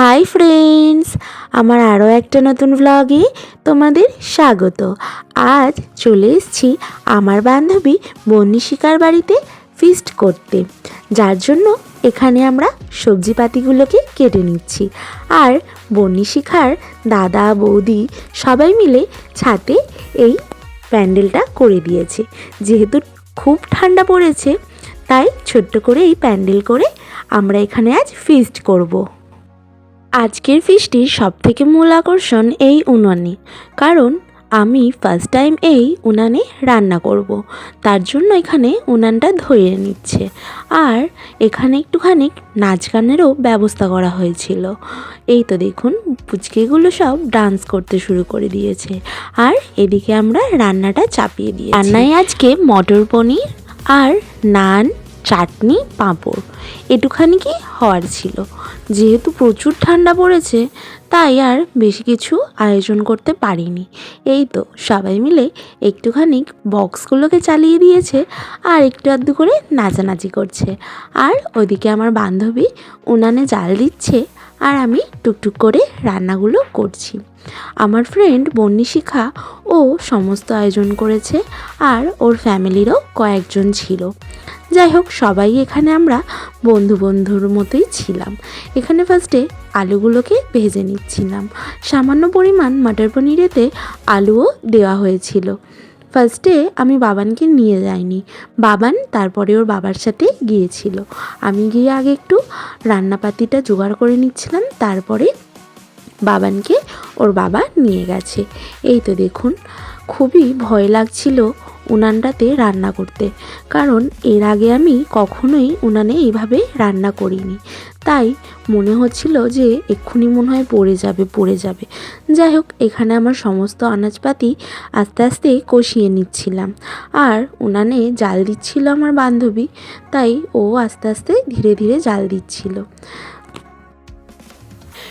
Hi friends আমার আরও একটা নতুন ভ্লগে তোমাদের স্বাগত। আজ চলে এসেছি আমার বান্ধবী বন্নিশিকার বাড়িতে ফিস্ট করতে। যার জন্য এখানে আমরা সবজিপাতিগুলোকে কেটে নিচ্ছি। আর বন্নিশিখার দাদা, বৌদি সবাই মিলে ছাতে এই প্যান্ডেলটা করে দিয়েছে। যেহেতু খুব ঠান্ডা পড়েছে, তাই ছোট্ট করে এই প্যান্ডেল করে আমরা এখানে আজ ফিস্ট করব। আজকের ফিস্টির সবথেকে মূল আকর্ষণ এই উনানে, কারণ আমি ফার্স্ট টাইম এই উনানে রান্না করব। তার জন্য এখানে উনানটা ধরিয়ে নিচ্ছে। আর এখানে একটুখানি নাচ গানেরও ব্যবস্থা করা হয়েছিল। এই তো দেখুন, পুচকেগুলো সব ডান্স করতে শুরু করে দিয়েছে। আর এদিকে আমরা রান্নাটা চাপিয়ে দিই রান্নায় আজকে মটর পনির আর নান চাটনি, পাঁপড়। এটুখানি কি হওয়ার ছিল। যেহেতু প্রচুর ঠান্ডা পড়েছে, তাই আর বেশি কিছু আয়োজন করতে পারিনি। এই তো সবাই মিলে একটুখানি বক্সগুলোকে চালিয়ে দিয়েছে আর একটু আধটু করে নাচানাচি করছে। আর ওদিকে আমার বান্ধবী উনানে জাল দিচ্ছে আর আমি টুকটুক করে রান্নাগুলো করছি। আমার ফ্রেন্ড বন্নিশিখা ও সমস্ত আয়োজন করেছে আর ওর ফ্যামিলিরও কয়েকজন ছিল। যাই হোক, সবাই এখানে আমরা বন্ধু বন্ধুর মতোই ছিলাম। এখানে ফার্স্টে আলুগুলোকে ভেজে নিচ্ছিলাম। সামান্য পরিমাণ মাটার পনিরেতে আলুও দেওয়া হয়েছিল। ফার্স্টে আমি বাবানকে নিয়ে যাইনি। বাবান তারপরে ওর বাবার সাথে গিয়েছিল। আমি গিয়ে আগে একটু রান্নাপাতিটা জোগাড় করে নিচ্ছিলাম, তারপরে বাবানকে ওর বাবা নিয়ে গেছে। এই তো দেখুন, খুবই ভয় লাগছিল উনানটাতে রান্না করতে। কারণ এর আগে আমি কখনোই উনানে এইভাবে রান্না করিনি। তাই মনে হচ্ছিল যে এক্ষুনি মনে হয় পড়ে যাবে পড়ে যাবে। যাই হোক, এখানে আমার সমস্ত আনাজপাতি আস্তে আস্তে কষিয়ে নিচ্ছিলাম। আর উনানে জাল দিচ্ছিল আমার বান্ধবী, তাই ও আস্তে আস্তে ধীরে ধীরে জাল দিচ্ছিল।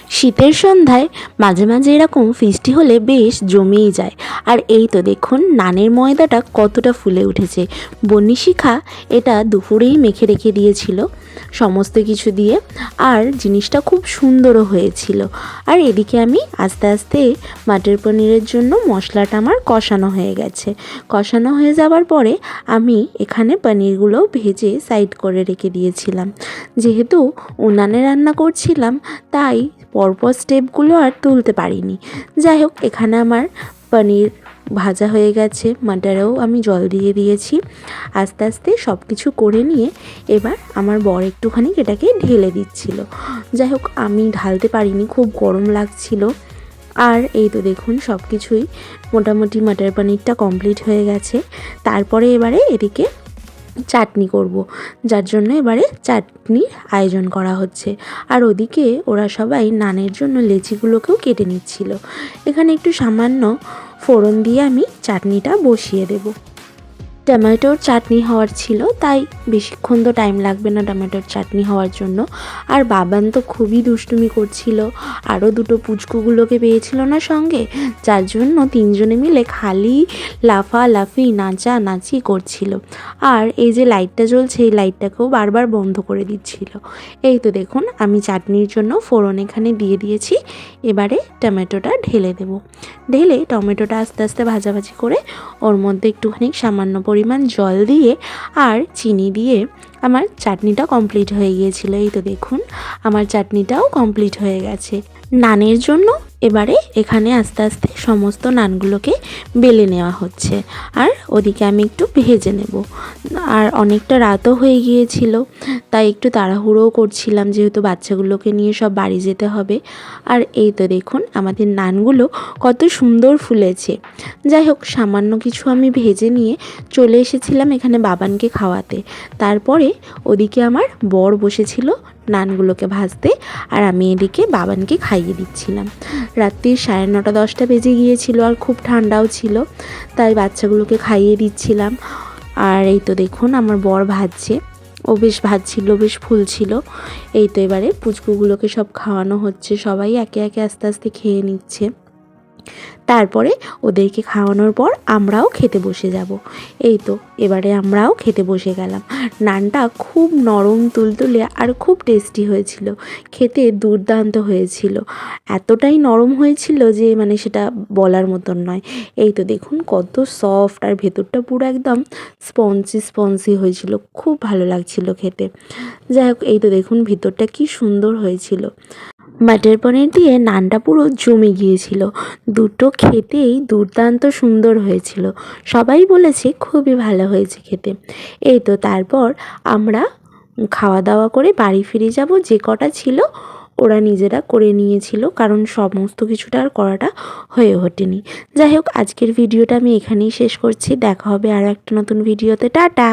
শীতের সন্ধ্যায় মাঝে মাঝে এরকম ফিস্টি হলে বেশ জমেই যায়। আর এই তো দেখুন নানের ময়দাটা কতটা ফুলে উঠেছে। বন্নিশিখা এটা দুপুরেই মেখে রেখে দিয়েছিল সমস্ত কিছু দিয়ে আর জিনিসটা খুব সুন্দরও হয়েছিল। আর এদিকে আমি আস্তে আস্তে মাটির পনিরের জন্য মশলাটা আমার কষানো হয়ে গেছে। কষানো হয়ে যাওয়ার পরে আমি এখানে পনিরগুলো ভেজে সাইড করে রেখে দিয়েছিলাম। যেহেতু উনানে রান্না করছিলাম, তাই পরপর স্টেপগুলো আর তুলতে পারিনি। যাই হোক, এখানে আমার পনির ভাজা হয়ে গেছে। মাটারেও আমি জল দিয়ে দিয়েছি। আস্তে আস্তে সব কিছু করে নিয়ে এবার আমার বর একটুখানি এটাকে ঢেলে দিচ্ছিল। যাই হোক, আমি ঢালতে পারিনি, খুব গরম লাগছিল। আর এই তো দেখুন সব কিছুই মোটামুটি মাটার পনিরটা কমপ্লিট হয়ে গেছে। তারপরে এবারে এদিকে চাটনি করব। যার জন্য এবারে চাটনির আয়োজন করা হচ্ছে। আর ওদিকে ওরা সবাই নানের জন্য লেচিগুলোকেও কেটে নিচ্ছিল। এখানে একটু সামান্য ফোড়ন দিয়ে আমি চাটনিটা বসিয়ে দেবো। টমেটোর চাটনি হওয়ার ছিল, তাই বেশিক্ষণ তো টাইম লাগবে না টমেটোর চাটনি হওয়ার জন্য। আর বাবান তো খুবই দুষ্টুমি করছিল, আরও দুটো পুচকুগুলোকে পেয়েছিল না সঙ্গে, যার জন্য তিনজনে মিলে খালি লাফা লাফি নাচা নাচি করছিল। আর এই যে লাইটটা জ্বলছে, এই লাইটটাকেও বারবার বন্ধ করে দিচ্ছিল। এই তো দেখুন, আমি চাটনির জন্য ফোড়ন এখানে দিয়ে দিয়েছি, এবারে টমেটোটা ঢেলে দেব। ঢেলে টমেটোটা আস্তে আস্তে ভাজাভাজি করে, ওর মধ্যে একটুখানি সামান্য পরিমাণ জল দিয়ে আর চিনি দিয়ে আমার চাটনিটা কমপ্লিট হয়ে গিয়েছিল। এই তো দেখুন, আমার চাটনিটাও কমপ্লিট হয়ে গেছে। নানের জন্য এবারে এখানে আস্তে আস্তে সমস্ত নানগুলোকে বেলে নেওয়া হচ্ছে। আর ওদিকে আমি একটু ভেজে নেব। আর অনেকটা রাতও হয়ে গিয়েছিল, তাই একটু তাড়াহুড়োও করছিলাম যেহেতু বাচ্চাগুলোকে নিয়ে সব বাড়ি যেতে হবে। আর এই তো দেখুন, আমাদের নানগুলো কত সুন্দর ফুলেছে। যাই হোক, সামান্য কিছু আমি ভেজে নিয়ে চলে এসেছিলাম এখানে বাবানকে খাওয়াতে। তারপরে ওদিকে আমার বর বসেছিল নানগুলোকে ভাজতে আর আমি এদিকে বাবানকে খাইয়ে দিচ্ছিলাম। রাত্রি সাড়ে নটা দশটা বেজে গিয়েছিল আর খুব ঠান্ডাও ছিল, তাই বাচ্চাগুলোকে খাইয়ে দিচ্ছিলাম। আর এই তো দেখুন আমার বর ভাজছে। ও বেশ ভাজছিল, বেশ ফুলছিল। এই তো এবারে পুচকুগুলোকে সব খাওয়ানো হচ্ছে, সবাই একে একে আস্তে আস্তে খেয়ে নিচ্ছে। তারপরে ওদেরকে খাওয়ানোর পর আমরাও খেতে বসে যাব। এই তো, এবারে আমরাও খেতে বসে গেলাম। নানটা খুব নরম, তুলতুলে আর খুব টেস্টি হয়েছিল। খেতে দুর্দান্ত হয়েছিল। এতটাই নরম হয়েছিল যে মানে সেটা বলার মতন নয়। এই তো দেখুন কত সফট আর ভেতরটা পুরো একদম স্পঞ্জি স্পঞ্জি হয়েছিল। খুব ভালো লাগছিল খেতে। যাই হোক, এই তো দেখুন ভিতরটা কি সুন্দর হয়েছিল। মাটার পনির দিয়ে নানটা পুরো জমে গিয়েছিল। দুটো খেতেই দুর্দান্ত সুন্দর হয়েছিল। সবাই বলেছে খুবই ভালো হয়েছে খেতে। এই তো তারপর আমরা খাওয়া দাওয়া করে বাড়ি ফিরে যাব। যে কটা ছিল ওরা নিজেরা করে নিয়েছিল, কারণ সমস্ত কিছুটা আর করাটা হয়ে ওঠেনি। যাই হোক, আজকের ভিডিওটা আমি এখানেই শেষ করছি। দেখা হবে আরও একটা নতুন ভিডিওতে। টাটা!